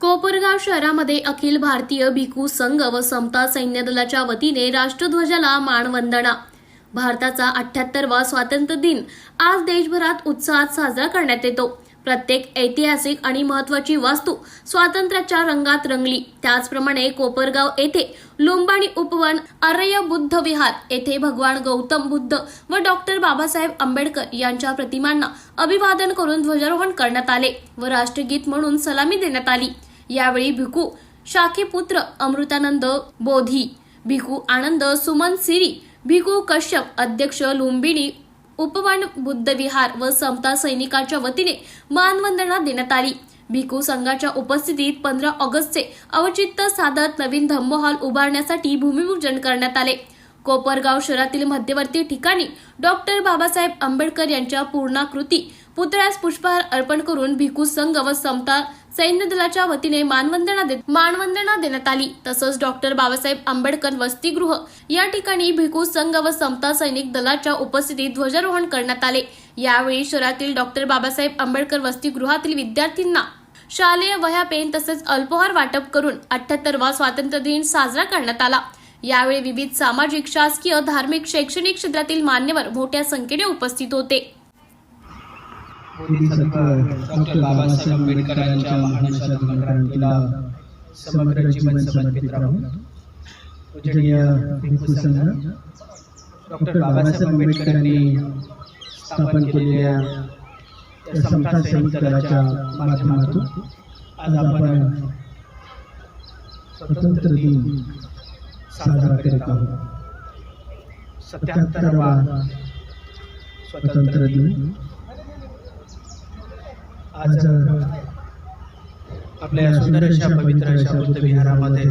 कोपरगाव शहरामध्ये अखिल भारतीय भिकू संघ व समता सैन्य दलाच्या वतीने राष्ट्रध्वजाला मानवंदना. भारताचा अठ्याहत्तरवा स्वातंत्र्य दिन आज देशभरात उत्साहात साजरा करण्यात येतो. प्रत्येक ऐतिहासिक आणि महत्वाची वास्तू स्वातंत्र्याच्या रंगात रंगली. त्याचप्रमाणे कोपरगाव येथे लुंबाणी उपवन आर्य बुद्ध विहार येथे भगवान गौतम बुद्ध व डॉक्टर बाबासाहेब आंबेडकर यांच्या प्रतिमांना अभिवादन करून ध्वजारोहण करण्यात आले व राष्ट्रगीत म्हणून सलामी देण्यात आली. यावेळी भिकू शाखेपुत्र अमृतानंद बोधी भिकू आनंद सुमन सिरी भिकू कश्यप अध्यक्ष लुंबिनी उपवन बुद्धविहार व समता सैनिकाच्या वतीने मानवंदना देण्यात आली. भिकू संघाच्या उपस्थितीत पंधरा ऑगस्टचे अवचित्त साधत नवीन धम्म हॉल उभारण्यासाठी भूमिपूजन करण्यात आले. कोपरगाव शहरातील मध्यवर्ती ठिकाणी डॉक्टर बाबासाहेब आंबेडकर यांच्या पूर्णाकृती पुतळ्यास पुष्पहार अर्पण करून भिकू संघ व समता सैन्य दलाच्या वतीने मानवंदना दे मानवंदना देण्यात आली. तसंच डॉक्टर बाबासाहेब आंबेडकर वसतिगृह या ठिकाणी भिकू संघ व समता सैनिक दलाच्या उपस्थितीत ध्वजारोहण करण्यात आले. यावेळी शहरातील डॉक्टर बाबासाहेब आंबेडकर वसतिगृहातील विद्यार्थ्यांना शालेय वह्या पेन तसेच अल्पोहार वाटप करून अठ्याहत्तरवा स्वातंत्र्य दिन साजरा करण्यात आला. यावेळी विविध सामाजिक शासकीय धार्मिक शैक्षणिक क्षेत्रातील मान्यवर मोठ्या संख्येने उपस्थित होते. डॉक्टर बाबासाहेब आंबेडकरांच्या महान क्रांतीला समग्र जीवन समर्पित राहून संघ डॉक्टर बाबासाहेब आंबेडकरांनी स्थापन केलेल्या समता सैनिक दलाच्या माध्यमातून आज आपण स्वतंत्र दिन साजरा करीत आहोत. सत्याहत्तरवा स्वतंत्र दिन. आज आपल्या सुंदर अशा पवित्र अशा बुद्ध विहारामध्ये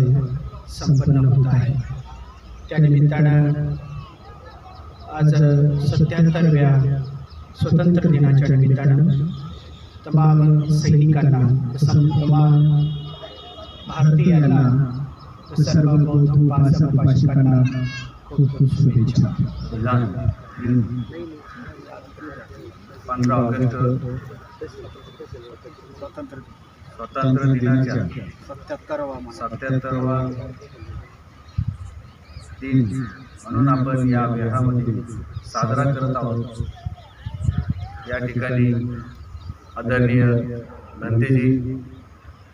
संपन्न होत आहे. त्या निमित्तानं आज सत्याहत्तरव्या स्वतंत्र दिनाच्या निमित्तानं तमाम सैनिकांना तमाम भारतीयांना सर्व बौद्ध उपासक उपासकांना खूप खूप शुभेच्छा पंधरा ऑगस्ट स्वातंत्र्य दिनाच्या सत्याहत्तरवा दिन म्हणून आपण या विहारामध्ये साजरा करत आहोत या ठिकाणी आदरणीय धनतेजी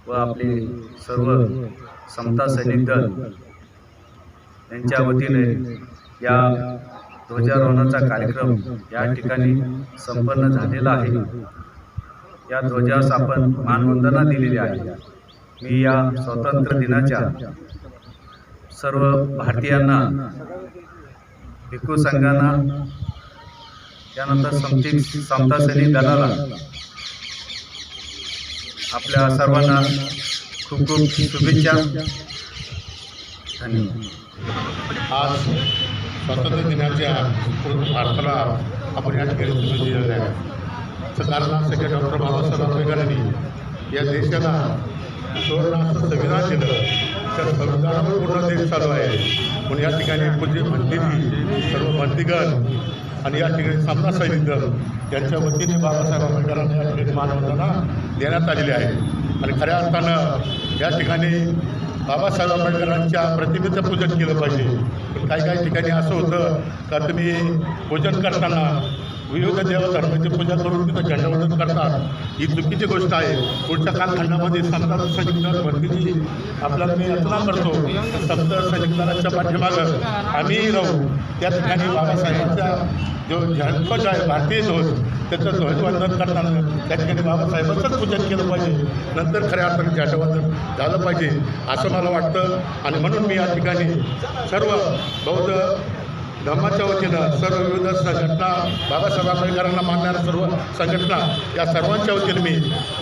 व आपले सर्व समता सैनिक दल यांच्या वतीने या ध्वजारोहणाचा कार्यक्रम या ठिकाणी संपन्न झालेला आहे. या ध्वजास आपण मानवंदना दिलेली आहे. मी या स्वातंत्र्य दिनाच्या सर्व भारतीयांना भिक्खू संघांना त्यानंतर समती समता सैनिक दलाला आपल्या सर्वांना खूप खूप शुभेच्छा. धन्यवाद. आज स्वातंत्र्य दिनाच्या पूर्ण भारताला आपण या ठिकाणी दिलेलं आहे तर डॉक्टर बाबासाहेब आंबेडकरांनी या देशाला सुवर्णाचं संविधान दिलं. त्या संविधानावर पूर्ण देश चालू आहे. पण या ठिकाणी पूज्य मंदिरी सर्व मंत्रीगण आणि या ठिकाणी सामना सैनिक दल यांच्या वतीने बाबासाहेब आंबेडकरांना या ठिकाणी मानवंदना देण्यात आलेली आहे. आणि खऱ्या अर्थानं या ठिकाणी बाबासाहेब आंबेडकरांच्या प्रतिमेचं पूजन केलं पाहिजे. पण काही काही ठिकाणी असं होतं का तुम्ही पूजन करताना विविध देवधर्माची पूजा करून तिथं झंडावंदन करतात. ही चुकीची गोष्ट आहे. पुढच्या कालखंडामध्ये समजा सैनिक भरतीची आपल्याला मी रचना करतो. समता सैनिक पाठीमागं आम्हीही राहू. त्या ठिकाणी बाबासाहेबांचा जो ध्वज आहे भारतीय ध्वज त्याचं ध्वजवंदन करताना त्या ठिकाणी बाबासाहेबांचंच पूजन केलं पाहिजे. नंतर खऱ्या अर्थाने झेंडावंदन झालं पाहिजे असं मला वाटतं. आणि म्हणून मी या ठिकाणी सर्व बौद्ध धर्माच्या वतीनं सर्व विविध संघटना बाबासाहेब आंबेडकरांना मानणाऱ्या सर्व संघटना या सर्वांच्या वतीनं मी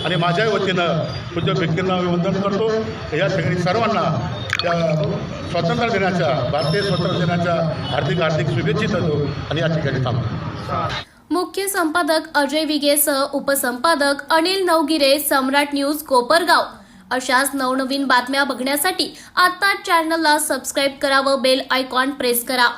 आणि माझ्याही वतीनं पूज्य व्यक्तींना अभिवंदन करतो. या ठिकाणी सर्वांना त्या स्वातंत्र्य दिनाच्या भारतीय स्वातंत्र्य दिनाच्या हार्दिक हार्दिक शुभेच्छा देतो आणि या ठिकाणी थांबतो. मुख्य संपादक अजय विगेसह उपसंपादक अनिल नवगिरे सम्राट न्यूज कोपरगाव. अशाच नवनवीन बातम्या बघण्यासाठी आता चॅनलला सबस्क्राईब करा व बेल आयकॉन प्रेस करा.